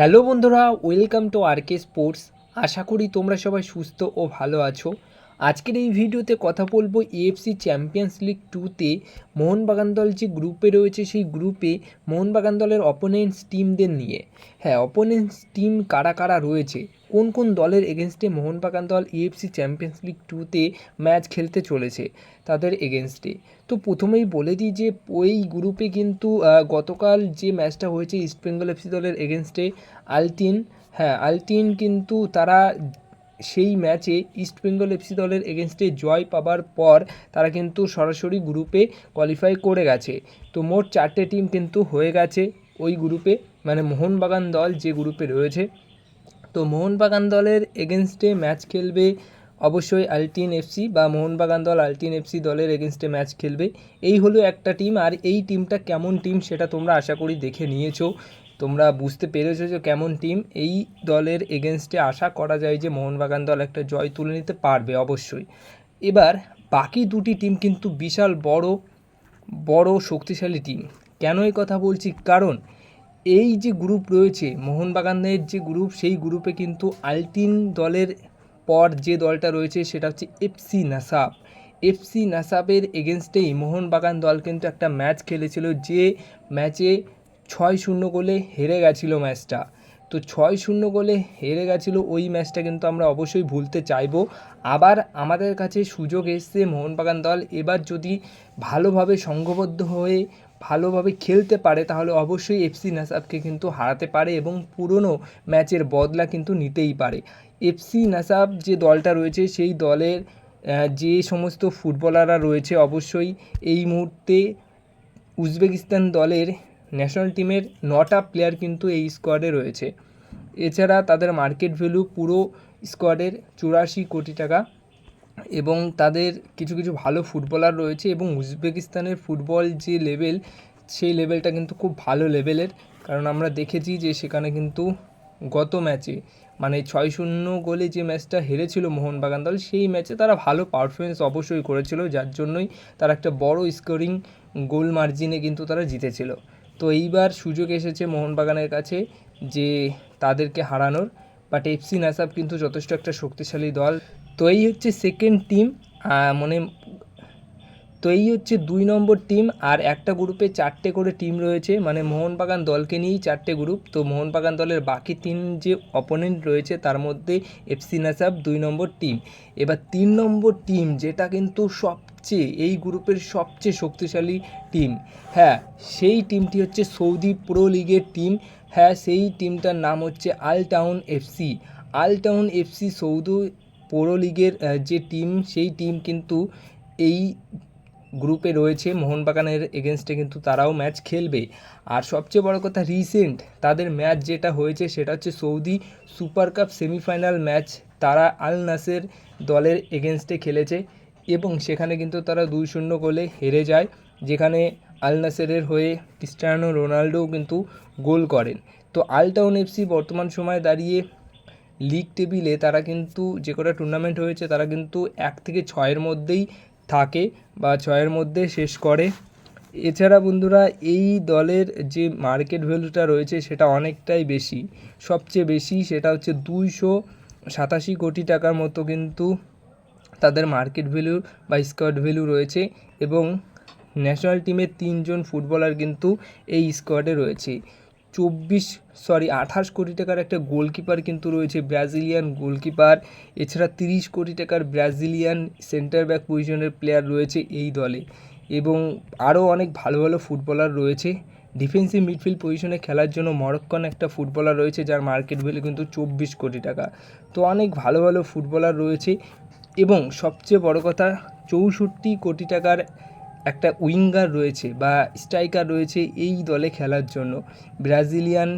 Hello বন্ধুরা, welcome to R K sports. আশা করি তোমরা সবাই সুস্থ ও ভালো আছো। আজকের এই ভিডিওতে কথা বলব এএফসি চ্যাম্পিয়ন্স লিগ টুতে মোহনবাগান দল যে গ্রুপে রয়েছে সেই গ্রুপে মোহনবাগান দলের অপোনেন্টস টিমদের নিয়ে। হ্যাঁ অপোনেন্টস টিম কারা কারা রয়েছে? কোন কোন দলের এগেনস্টে মোহনবাগান দল ইএফসি চ্যাম্পিয়ন্স লিগ টুতে ম্যাচ খেলতে চলেছে তাদের এগেনস্টে তো প্রথমেই বলে দিই যে ওই গ্রুপে কিন্তু গতকাল যে ম্যাচটা হয়েছে ইস্টবেঙ্গল এফসি দলের এগেনস্টে আলটিন হ্যাঁ আলটিন কিন্তু তারা সেই ম্যাচে ইস্টবেঙ্গল এফসি দলের এগেনস্টে জয় পাবার পর তারা কিন্তু সরাসরি গ্রুপে কোয়ালিফাই করে গেছে। তো মোট চারটে টিম কিন্তু হয়ে গেছে ওই গ্রুপে মানে মোহনবাগান দল যে গ্রুপে রয়েছে। তো মোহনবাগান দলের এগেনস্টে ম্যাচ খেলবে অবশ্যই আলটিন এফসি বা মোহনবাগান দল আলটিন এফসি দলের এগেনস্টে ম্যাচ খেলবে। এই হলো একটা টিম আর এই টিমটা কেমন টিম সেটা তোমরা আশা করি দেখে নিয়েছো। তোমরা বুঝতে পেরেছ যে কেমন টিম এই দলের এগেনস্টে আশা করা যায় যে মোহনবাগান দল একটা জয় তুলে নিতে পারবে অবশ্যই। এবার বাকি দুটি টিম কিন্তু বিশাল বড় বড় শক্তিশালী টিম কেন এই কথা বলছি? কারণ এই যে গ্রুপ রয়েছে, মোহনবাগানের যে গ্রুপ সেই গ্রুপে কিন্তু আলটিন দলের পর যে দলটা রয়েছে, সেটা হচ্ছে এফসি নাসাব এফসি নাসাবের এগেনস্টেই মোহনবাগান দল কিন্তু একটা ম্যাচ খেলেছিল, যে ম্যাচে ছয় শূন্য গোলে হেরে গেছিল ম্যাচটা। তো ছয় শূন্য গোলে হেরে গেছিল ওই ম্যাচটা কিন্তু আমরা অবশ্যই ভুলতে চাইব। আবার আমাদের কাছে সুযোগ এসছে মোহনবাগান দল। এবার যদি ভালোভাবে সংঘবদ্ধ হয়ে ভালোভাবে খেলতে পারে, তাহলে অবশ্যই এফসি নাসাবকে কিন্তু হারাতে পারে এবং পুরনো ম্যাচের বদলা কিন্তু নিতেই পারে। এফসি নাসাব যে দলটা রয়েছে, সেই দলের যে সমস্ত ফুটবলাররা রয়েছে, অবশ্যই এই মুহূর্তে উজবেকিস্তান দলের ন্যাশনাল টিমের নটা প্লেয়ার কিন্তু এই স্কোয়াডে রয়েছে। এছাড়া তাদের মার্কেট ভ্যালু পুরো স্কোয়াডের চুরাশি কোটি টাকা এবং তাদের কিছু কিছু ভালো ফুটবলার রয়েছে এবং উজবেকিস্তানের ফুটবল যে লেভেল সেই লেভেলটা কিন্তু খুব ভালো লেভেলের কারণ আমরা দেখেছি যে সেখানে কিন্তু গত ম্যাচে মানে ছয় শূন্য গোলে যে ম্যাচটা হেরেছিল মোহনবাগান দল, সেই ম্যাচে তারা ভালো পারফরমেন্স অবশ্যই করেছিল। যার জন্যই তারা একটা বড় স্কোরিং গোল মার্জিনে কিন্তু তারা জিতেছিল। তো এইবার সুযোগ এসেছে মোহনবাগানের কাছে যে তাদেরকে হারানোর বাট এফসি নাসাব কিন্তু যথেষ্ট একটা শক্তিশালী দল। তো এই হচ্ছে সেকেন্ড টিম মানে তো এই হচ্ছে দুই নম্বর টিম আর একটা গ্রুপে চারটে করে টিম রয়েছে মানে মোহনবাগান দলকে নিয়েই চারটে গ্রুপ তো মোহনবাগান দলের বাকি তিন যে অপোনেন্ট রয়েছে, তার মধ্যে এফসি নাসাব দুই নম্বর টিম এবার তিন নম্বর টিম যেটা কিন্তু সবচেয়ে, এই গ্রুপের সবচেয়ে শক্তিশালী টিম। হ্যাঁ সেই টিমটি হচ্ছে সৌদি প্রো লিগের টিম। হ্যাঁ সেই টিমটার নাম হচ্ছে Al Taawoun FC Al Taawoun FC Saudi pro লিগের যে টিম, সেই টিম কিন্তু এই গ্রুপে রয়েছে। মোহনবাগানের এগেনস্টে কিন্তু তারাও ম্যাচ খেলবে। আর সবচেয়ে বড় কথা, রিসেন্ট তাদের ম্যাচ যেটা হয়েছে, সেটা হচ্ছে Saudi super cup semifinal match. তারা আল নাসের দলের এগেনস্টে খেলেছে। এবং সেখানে কিন্তু তারা দুই শূন্য গোলে হেরে যায়, যেখানে আল নাসেরের হয়ে ক্রিস্টিয়ানো রোনাল্ডোও কিন্তু গোল করেন। তো আল টাউন এফসি বর্তমান সময়ে দাঁড়িয়ে লিগ টেবিলে তারা কিন্তু যে কটা টুর্নামেন্ট হয়েছে, তারা কিন্তু এক থেকে ছয়ের মধ্যেই থাকে বা ছয়ের মধ্যে শেষ করে। এছাড়া বন্ধুরা, এই দলের যে মার্কেট ভ্যালুটা রয়েছে সেটা অনেকটাই বেশি। সবচেয়ে বেশি সেটা হচ্ছে দুইশো সাতাশি কোটি টাকার মতো কিন্তু তাদের মার্কেট ভ্যালু বা স্কোয়াড ভ্যালু রয়েছে এবং ন্যাশনাল টিমের তিনজন ফুটবলার কিন্তু এই স্কোয়াডে রয়েছে। চব্বিশ, সরি, আঠাশ কোটি টাকার একটা গোলকিপার কিন্তু রয়েছে, ব্রাজিলিয়ান গোলকিপার। এছাড়া তিরিশ কোটি টাকার ব্রাজিলিয়ান সেন্টার ব্যাক পজিশনের প্লেয়ার রয়েছে এই দলে। এবং আরও অনেক ভালো ভালো ফুটবলার রয়েছে। ডিফেন্সিভ মিডফিল্ড পজিশনে খেলার জন্য মরক্কন একটা ফুটবলার রয়েছে, যার মার্কেট ভ্যালু কিন্তু চব্বিশ কোটি টাকা। তো অনেক ভালো ভালো ফুটবলার রয়েছে। এবং সবচেয়ে বড় কথা, চৌষট্টি কোটি টাকার একটা উইঙ্গার রয়েছে বা স্ট্রাইকার রয়েছে এই দলে খেলার জন্য। ব্রাজিলিয়ান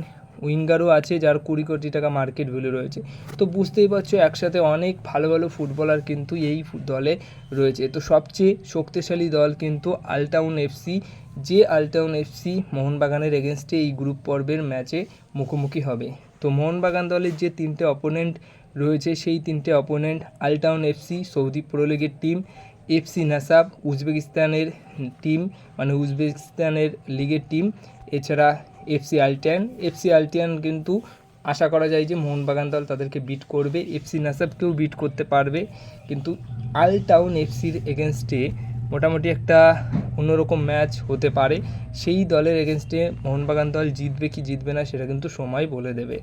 উইঙ্গারও আছে যার কুড়ি কোটি টাকা মার্কেট ভ্যালু রয়েছে। তো বুঝতেই পারছ, একসাথে অনেক ভালো ভালো ফুটবলার কিন্তু এই দলে রয়েছে। তো সবচেয়ে শক্তিশালী দল কিন্তু আলটাউন এফসি যে আলটাউন এফসি মোহনবাগানের এগেনস্টে এই গ্রুপ পর্বের ম্যাচে মুখোমুখি হবে। তো মোহনবাগান দলের যে তিনটে অপোনেন্ট রয়েছে সেই তিনটে opponent Al Taawoun FC Saudi pro লিগের টিম এফসি নাসাব উজবেকিস্তানের টিম মানে উজবেকিস্তানের লিগের টিম এছাড়া এফসি আলটিয়ান এফসি আলটিয়ান কিন্তু আশা করা যায় যে মোহনবাগান দল তাদেরকে বিট করবে এফসি নাসাবকেও বিট করতে পারবে, কিন্তু আল টাউন এফসির এগেনস্টে মোটামুটি একটা অন্যরকম ম্যাচ হতে পারে, সেই দলের এগেনস্টে মোহনবাগান দল জিতবে কি জিতবে না সেটা কিন্তু সময় বলে দেবে।